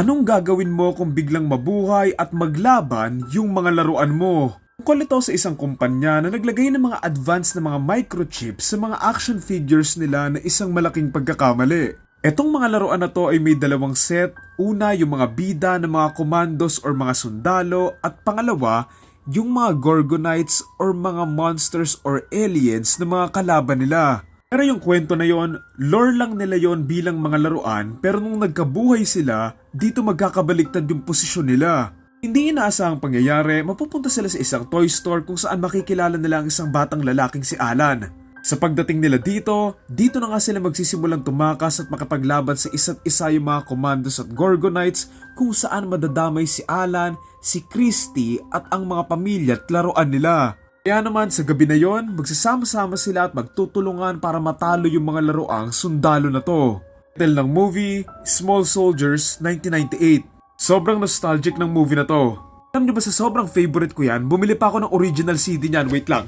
Anong gagawin mo kung biglang mabuhay at maglaban yung mga laruan mo? Tungkol ito sa isang kumpanya na naglagay ng mga advanced na mga microchips sa mga action figures nila na isang malaking pagkakamali. Etong mga laruan na to ay may dalawang set. Una, yung mga bida ng mga commandos or mga sundalo at pangalawa, yung mga Gorgonites or mga monsters or aliens na mga kalaban nila. Pero yung kwento na yon, lore lang nila yon bilang mga laruan pero nung nagkabuhay sila, dito magkakabaliktad yung posisyon nila. Hindi inaasahang pangyayari, mapupunta sila sa isang toy store kung saan makikilala nila ang isang batang lalaking si Alan. Sa pagdating nila dito, dito na nga sila magsisimulang tumakas at makapaglaban sa isa't isa yung mga commandos at Gorgonites kung saan madadamay si Alan, si Christy at ang mga pamilya at laruan nila. Kaya naman sa gabi na yon, magsasama-sama sila at magtutulungan para matalo yung mga laruang sundalo na to. Title ng movie, Small Soldiers 1998. Sobrang nostalgic ng movie na to. Alam niyo ba sa sobrang favorite ko yan, bumili pa ako ng original CD niyan. Wait lang.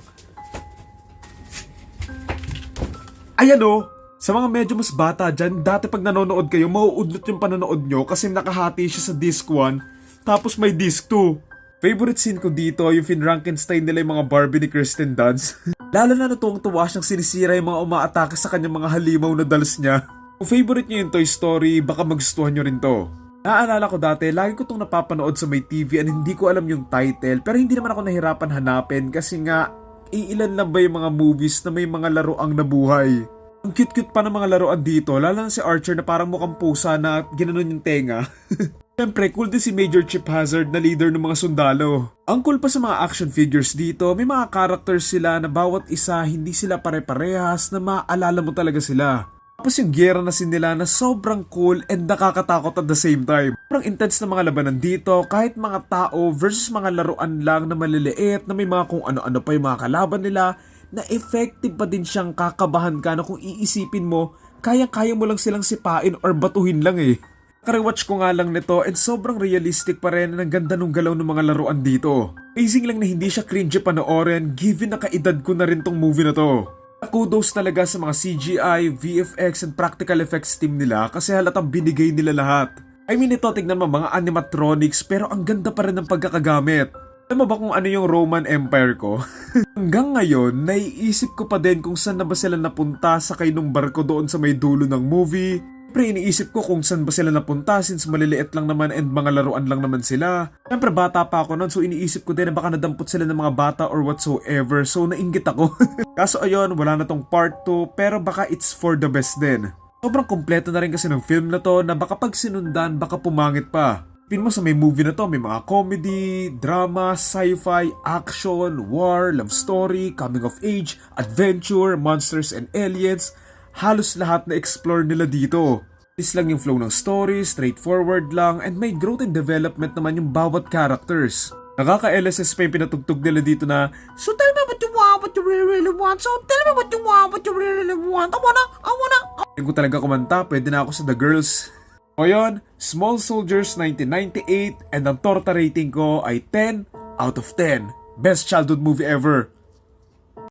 Ayan o! Sa mga medyo mas bata dyan, dati pag nanonood kayo, mauudlot yung panonood nyo kasi nakahati siya sa disc 1, tapos may disc 2. Favorite scene ko dito, yung Finrankenstein nila yung mga Barbie ni Kristen Dunst. Lalo na natuwang tuwa siyang sinisira yung mga umaatake sa kanyang mga halimaw na dalos niya. Kung favorite niyo yung Toy Story, baka magustuhan nyo rin to. Naaalala ko dati, lagi ko itong napapanood sa may TV and hindi ko alam yung title pero hindi naman ako nahirapan hanapin kasi nga iilan lang ba yung mga movies na may mga laruang nabuhay. Ang cute-cute pa ng mga laruan dito, lalo na si Archer na parang mukhang pusa na ginanon yung tenga. Siyempre, cool din si Major Chip Hazard na leader ng mga sundalo. Ang cool pa sa mga action figures dito, may mga characters sila na bawat isa hindi sila pare-parehas na maaalala mo talaga sila. Tapos yung gera na sin nila na sobrang cool and nakakatakot at the same time. Sobrang intense na mga labanan dito kahit mga tao versus mga laruan lang na maliliit na may mga kung ano-ano pa yung mga kalaban nila na effective pa din siyang kakabahan ka na kung iisipin mo kaya-kaya mo lang silang sipain or batuhin lang eh. Nakarewatch ko nga lang nito and sobrang realistic pa rin ang ganda nung galaw ng mga laruan dito. Amazing lang na hindi siya cringe panoorin given na kaedad ko na rin tong movie na to. Kudos talaga sa mga CGI, VFX and practical effects team nila kasi halatang binigay nila lahat. I mean ito tignan mo mga animatronics pero ang ganda pa rin ng pagkakagamit. Alam mo ba kung ano yung Roman Empire ko? Hanggang ngayon, naiisip ko pa din kung saan na ba sila napunta sa kainong barko doon sa may dulo ng movie. Siyempre iniisip ko kung saan ba sila napunta since maliliit lang naman and mga laruan lang naman sila. Siyempre bata pa ako noon so iniisip ko din na baka nadampot sila ng mga bata or whatsoever so nainggit ako. Kaso ayun, wala na tong part 2 pero baka it's for the best din. Sobrang kompleto na rin kasi ng film na to na baka pag sinundan baka pumangit pa. Pin mo sa may movie na to, may mga comedy, drama, sci-fi, action, war, love story, coming of age, adventure, monsters and aliens. Halos lahat na explore nila dito. Is lang yung flow ng story, straightforward lang, and may growth and development naman yung bawat characters. Nakaka-LSS pa yung pinatugtog nila dito na So tell me what you want, what you really, really want So tell me what you want, what you really, really want I wanna, I wanna Kung ko talaga kumanta, pwede na ako sa The Girls o yun, Small Soldiers 1998 and ang torta rating ko ay 10 out of 10. Best childhood movie ever.